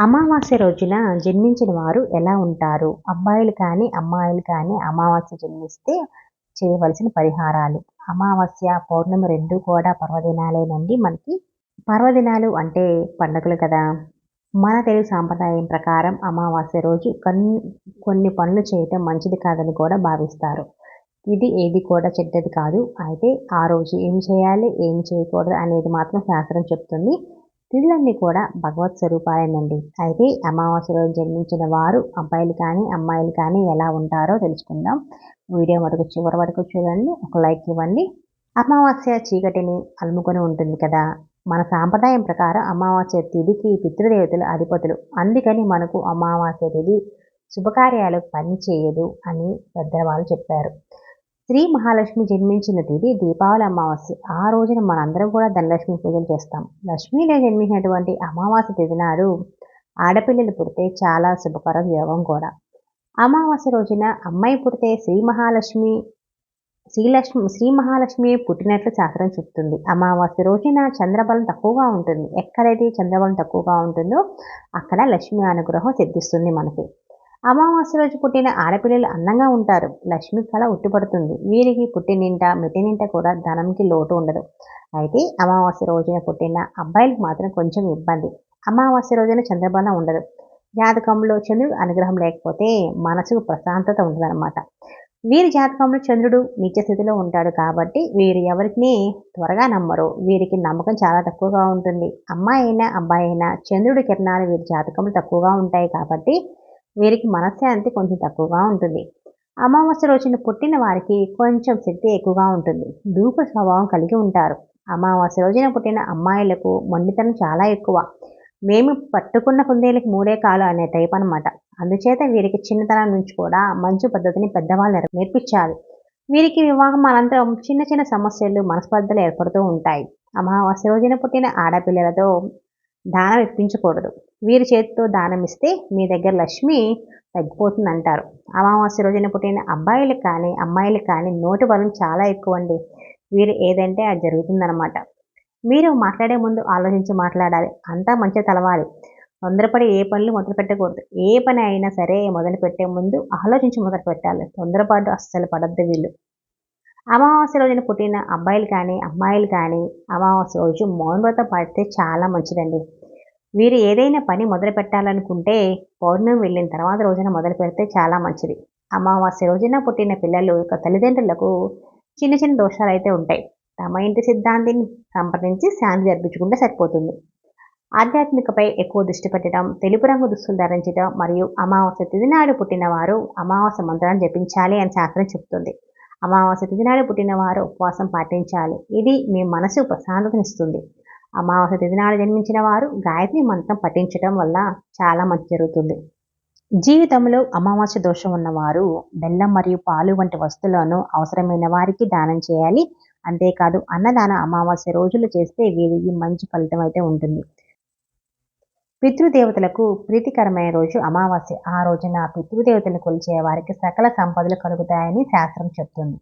అమావాస్య రోజున జన్మించిన వారు ఎలా ఉంటారు? అబ్బాయిలు కానీ అమ్మాయిలు కానీ అమావాస్య జన్మిస్తే చేయవలసిన పరిహారాలు. అమావాస్య పౌర్ణమి రెండు కూడా పర్వదినాలేనండి మనకి పర్వదినాలు అంటే పండుగలు కదా. మన తెలుగు సాంప్రదాయం ప్రకారం అమావాస్య రోజు కొన్ని కొన్ని పనులు చేయటం మంచిది కాదని కూడా భావిస్తారు. ఇది ఏది కూడా చెడ్డది కాదు. అయితే ఆ రోజు ఏం చేయాలి ఏం చేయకూడదు అనేది మాత్రం శాస్త్రం చెప్తుంది. స్త్రీలన్నీ కూడా భగవత్ స్వరూపాలేనండి. అయితే అమావాస్య రోజు జన్మించిన వారు అబ్బాయిలు కానీ అమ్మాయిలు కానీ ఎలా ఉంటారో తెలుసుకుందాం. వీడియో వరకు చివరి వరకు చూడండి. ఒక లైక్ ఇవ్వండి. అమావాస్య చీకటిని అలుముకొని ఉంటుంది కదా. మన సాంప్రదాయం ప్రకారం అమావాస్య తిథికి పితృదేవతలు అధిపతులు. అందుకని మనకు అమావాస్య తిథి శుభకార్యాలు పని చేయదు అని పెద్దవాళ్ళు చెప్పారు. శ్రీ మహాలక్ష్మి జన్మించిన తేదీ దీపావళి అమావాస్య. ఆ రోజున మనందరం కూడా ధనలక్ష్మి పూజలు చేస్తాం. లక్ష్మీలో జన్మించినటువంటి అమావాస్య తిథి నాడు ఆడపిల్లలు పుడితే చాలా శుభకరం యోగం కూడా. అమావాస్య రోజున అమ్మాయి పుడితే శ్రీ మహాలక్ష్మి శ్రీలక్ష్మి శ్రీ మహాలక్ష్మి పుట్టినట్లు శాస్త్రం చెప్తుంది. అమావాస్య రోజున చంద్రబలం తక్కువగా ఉంటుంది. ఎక్కడైతే చంద్రబలం తక్కువగా ఉంటుందో అక్కడ లక్ష్మి అనుగ్రహం సిద్ధిస్తుంది మనకి. అమావాస్య రోజు పుట్టిన ఆడపిల్లలు అందంగా ఉంటారు. లక్ష్మి కళ ఉట్టిపడుతుంది. వీరికి పుట్టినింట మిట్టినింట కూడా ధనంకి లోటు ఉండదు. అయితే అమావాస్య రోజున పుట్టిన అబ్బాయిలకు మాత్రం కొంచెం ఇబ్బంది. అమావాస్య రోజున చంద్రబలం ఉండదు. జాతకంలో చంద్రుడు అనుగ్రహం లేకపోతే మనసుకు ప్రశాంతత ఉండదన్నమాట. వీరి జాతకంలో చంద్రుడు నిత్య స్థితిలో ఉంటాడు కాబట్టి వీరు ఎవరిని త్వరగా నమ్మరు. వీరికి నమ్మకం చాలా తక్కువగా ఉంటుంది. అమ్మాయి అయినా అబ్బాయి అయినా చంద్రుడి కిరణాలు వీరి జాతకంలో తక్కువగా ఉంటాయి కాబట్టి వీరికి మనశ్శాంతి కొంచెం తక్కువగా ఉంటుంది. అమావాస్య రోజున పుట్టిన వారికి కొంచెం శక్తి ఎక్కువగా ఉంటుంది. దూప స్వభావం కలిగి ఉంటారు. అమావాస్య రోజున పుట్టిన అమ్మాయిలకు మొండితనం చాలా ఎక్కువ. మేము పట్టుకున్న కుందేలకు మూడే కాలు అనే టైప్ అనమాట అందుచేత వీరికి చిన్నతనం నుంచి కూడా మంచి పద్ధతిని పెద్దవాళ్ళు నేర్పించాలి వీరికి వివాహం అనంతరం చిన్న చిన్న సమస్యలు మనస్పర్ధలు ఏర్పడుతూ ఉంటాయి. అమావాస్య రోజున పుట్టిన ఆడపిల్లలతో దానం ఇప్పించకూడదు. వీరి చేతితో దానమిస్తే ఇస్తే మీ దగ్గర లక్ష్మి తగ్గిపోతుంది అంటారు అమావాస్య రోజున పుట్టిన అబ్బాయిలు కానీ అమ్మాయిలు కానీ నోటి బలం చాలా ఎక్కువ అండి వీరు ఏదంటే అది జరుగుతుందన్నమాట. మీరు మాట్లాడే ముందు ఆలోచించి మాట్లాడాలి. అంతా మంచిగా తలవాలి. తొందరపడి ఏ పనులు మొదలు పెట్టకూడదు. ఏ పని అయినా సరే మొదలు పెట్టే ముందు ఆలోచించి మొదలు పెట్టాలి. తొందరపాటు అస్సలు పడద్దు వీళ్ళు. అమావాస్య రోజున పుట్టిన అబ్బాయిలు కానీ అమ్మాయిలు కానీ అమావాస్య రోజు మౌనవ్రతం పడితే చాలా మంచిదండి. వీరు ఏదైనా పని మొదలు పెట్టాలనుకుంటే పౌర్ణమి వెళ్ళిన తర్వాత రోజున మొదలు పెడితే చాలా మంచిది. అమావాస్య రోజున పుట్టిన పిల్లలు యొక్క తల్లిదండ్రులకు చిన్న చిన్న దోషాలు అయితే ఉంటాయి. తమ ఇంటి సిద్ధాంతిని సంప్రదించి శాంతి జరిపించుకుంటే సరిపోతుంది. ఆధ్యాత్మికపై ఎక్కువ దృష్టి పెట్టడం తెలుపు రంగు దుస్తులు ధరించడం మరియు అమావాస్య తిదినాడు పుట్టినవారు పుట్టిన వారు అమావాస్య మంత్రాన్ని జపించాలి అని శాస్త్రం చెబుతుంది. అమావాస్య తిదినాడు పుట్టినవారు పుట్టిన వారు ఉపవాసం పాటించాలి. ఇది మీ మనసు ప్రశాంతతనిస్తుంది. అమావాస్య తిథి నాడు జన్మించిన వారు గాయత్రి మంత్రం పఠించడం వల్ల చాలా మంచి జరుగుతుంది. జీవితంలో అమావాస్య దోషం ఉన్నవారు బెల్లం మరియు పాలు వంటి వస్తువులను అవసరమైన వారికి దానం చేయాలి. అంతేకాదు అన్నదాన అమావాస్య రోజులు చేస్తే వీరికి మంచి ఫలితం అయితే ఉంటుంది. పితృదేవతలకు ప్రీతికరమైన రోజు అమావాస్య. ఆ రోజున పితృదేవతలు కొలిచే వారికి సకల సంపదలు కలుగుతాయని శాస్త్రం చెప్తుంది.